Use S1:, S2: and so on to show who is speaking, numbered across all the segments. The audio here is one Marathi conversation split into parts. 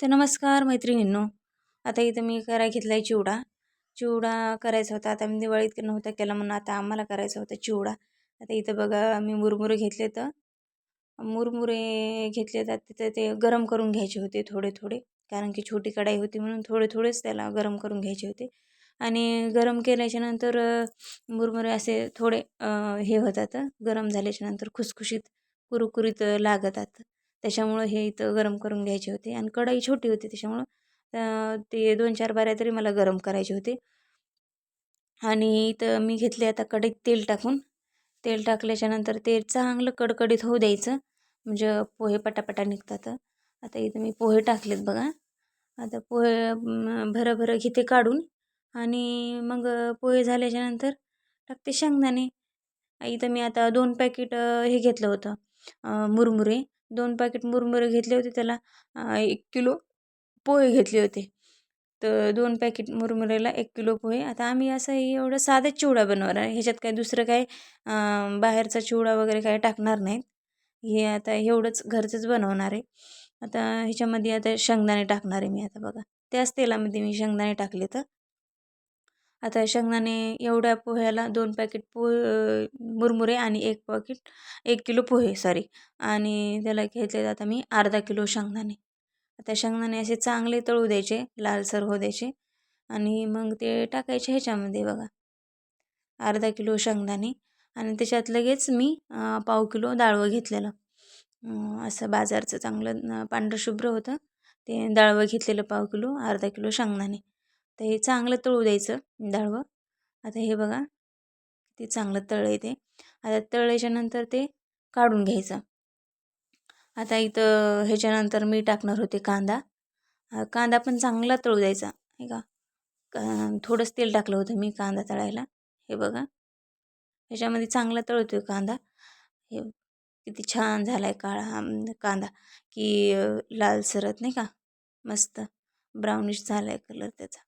S1: तर नमस्कार मैत्रिणींनो. आता इथं मी करायला घेतला आहे चिवडा. चिवडा करायचा होता. आता मी दिवाळीत नव्हता केला म्हणून आता आम्हाला करायचा होता चिवडा. आता इथं बघा मी मुरमुरे घेतले तर मुरमुरे घेतले तर तिथं ते गरम करून घ्यायचे होते थोडे थोडे. कारण की छोटी कढाई होती म्हणून थोडे थोडेच त्याला गरम करून घ्यायचे होते. आणि गरम केल्याच्यानंतर मुरमुरे असे थोडे हे होतात. गरम झाल्याच्यानंतर खुसखुशीत कुरकुरीत लागतात. त्याच्यामुळं हे इथं गरम करून घ्यायचे होते आणि कढई छोटी होती त्याच्यामुळं ते दोन चार बाऱ्या तरी मला गरम करायचे होते. आणि इथं मी घेतले आता कढईत तेल टाकून. तेल टाकल्याच्यानंतर ते चांगलं कडकडीत होऊ द्यायचं. म्हणजे पोहे पटापटा निघतात. आता इथं मी पोहे टाकलेत बघा. आता पोहे भरं भरं घेते काढून. आणि मग पोहे झाल्याच्यानंतर टाकते शेंगदाणे. इथं मी आता दोन पॅकेट हे घेतलं होतं. मुरमुरे. दोन पॅकेट मुरमुरे घेतले होते त्याला एक किलो पोहे घेतले होते. तर दोन पॅकेट मुरमुरेला एक किलो पोहे. आता आम्ही असं एवढं साधा चिवडा बनवणार आहे. ह्याच्यात काय दुसरं काय बाहेरचा चिवडा वगैरे काय टाकणार नाहीत. हे आता एवढंच घरचंच बनवणार आहे. आता ह्याच्यामध्ये आता शेंगदाणे टाकणार आहे मी आता बघा. त्याच तेलामध्ये मी शेंगदाणे टाकले तर आता शेंगदाणे एवढ्या पोह्याला दोन पॅकेट पो मुरमुरे आणि एक पॅकेट एक किलो पोहे सॉरी आणि त्याला घेतले आता मी अर्धा किलो शेंगदाणे. आता शेंगदाणे असे चांगले तळू द्यायचे लालसर होऊ द्यायचे आणि मग ते टाकायचे ह्याच्यामध्ये बघा. अर्धा किलो शेंगदाणे आणि त्याच्यात लगेच मी पाव किलो डाळवं घेतलेलं. असं बाजारचं चांगलं पांढरं शुभ्र होतं. ते डाळवं घेतलेलं पाव किलो अर्धा किलो शेंगदाणे. तर हे चांगलं तळू द्यायचं डाळवं. आता हे बघा ते चांगलं तळलं ते आता तळल्याच्यानंतर ते काढून घ्यायचं. आता इथं ह्याच्यानंतर मी टाकणार होते कांदा. कांदा पण चांगला तळू द्यायचा हे का? थोडंच तेल टाकलं होतं मी कांदा तळायला. हे बघा ह्याच्यामध्ये चांगला तळतो कांदा. हे किती छान झाला आहे काळा कांदा. की लाल सरत नाही का? मस्त ब्राउनिश झाला आहे कलर त्याचा.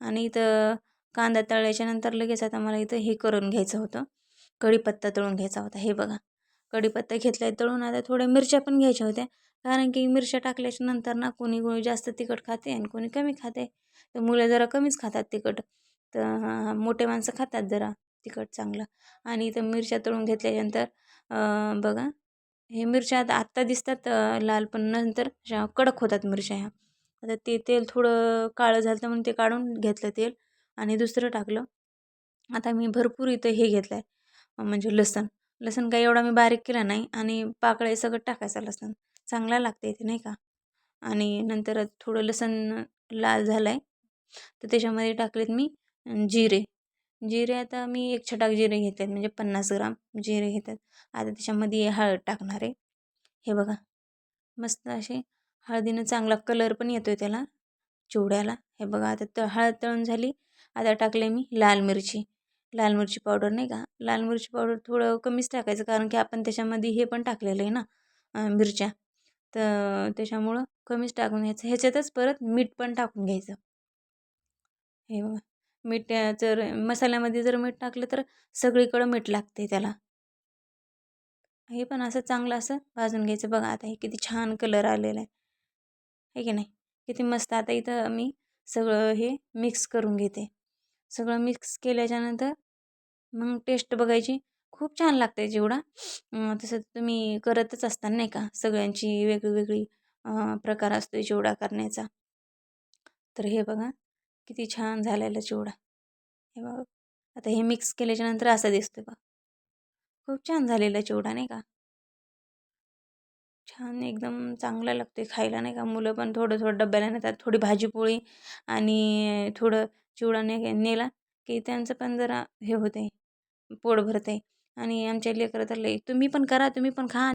S1: आणि इथं कांदा तळल्याच्यानंतर लगेच आता मला इथं हे करून घ्यायचं होतं. कढीपत्ता तळून घ्यायचा होता. हे बघा. कढीपत्ता घेतला आहे तळून आता थोड्या मिरच्या पण घ्यायच्या होत्या. कारण की मिरच्या टाकल्याच्या नंतर ना कोणी कोणी जास्त तिखट खाते आणि कोणी कमी खाते. तर मुलं जरा कमीच खातात तिखट. तर मोठे माणसं खातात जरा तिखट चांगलं. आणि इथं मिरच्या तळून घेतल्याच्यानंतर बघा. हे मिरच्या आता आत्ता दिसतात लाल पण नंतर कडक होतात मिरच्या ह्या. आता ते तेल थोडं काळं झालं तर म्हणून ते काढून घेतलं तेल आणि दुसरं टाकलं. आता मी भरपूर इथं हे घेतलं आहे म्हणजे लसण. लसण काही एवढा मी बारीक केला नाही आणि पाकळे सगळं टाकायचं लसण. चांगला लागते इथे नाही का? आणि नंतर थोडं लसण लाल झालं आहे तर त्याच्यामध्ये टाकलेत मी जिरे. जिरे आता मी एक छटाक जिरे घेते म्हणजे पन्नास ग्राम जिरे घेतात आता त्याच्यामध्ये हळद टाकणार आहे. हे बघा मस्त असे हळदीनं चांगला कलर पण येतो आहे त्याला. चिवड्याला. हे बघा आता त हळद तळून झाली. आता टाकले मी लाल मिरची. लाल मिरची पावडर नाही का? लाल मिरची पावडर थोडं कमीच टाकायचं कारण की आपण त्याच्यामध्ये हे पण टाकलेलं आहे ना मिरच्या. तर त्याच्यामुळं कमीच टाकून घ्यायचं. ह्याच्यातच परत मीठ पण टाकून घ्यायचं. हे बघा. मीठ जर मसाल्यामध्ये जर मीठ टाकलं तर सगळीकडं मीठ लागते त्याला. हे पण असं चांगलं असं भाजून घ्यायचं. बघा आता हे किती छान कलर आलेला आहे. आहे की नाही? किती मस्त आता इथं मी सगळं हे मिक्स करून घेते. सगळं मिक्स केल्याच्यानंतर मग टेस्ट बघायची खूप छान लागते चिवडा तसं तुम्ही करतच असता नाही का? सगळ्यांची वेगळी वेगळी प्रकार असतो चिवडा करण्याचा. तर हे बघा किती छान झालेला चिवडा हे बघा आता हे मिक्स केल्याच्यानंतर असं दिसतं बघा. खूप छान झालेला चिवडा नाही का? छान एकदम चांगलं लागते खायला नाही का? मुलं पण थोडं थोडं डब्याला नेतात थोडी भाजीपोळी आणि थोडं चिवडा ने नेला की त्यांचं पण जरा हे होते पोट भरते आणि आमच्या लेकरं तर लई तुम्ही पण करा तुम्ही पण खा.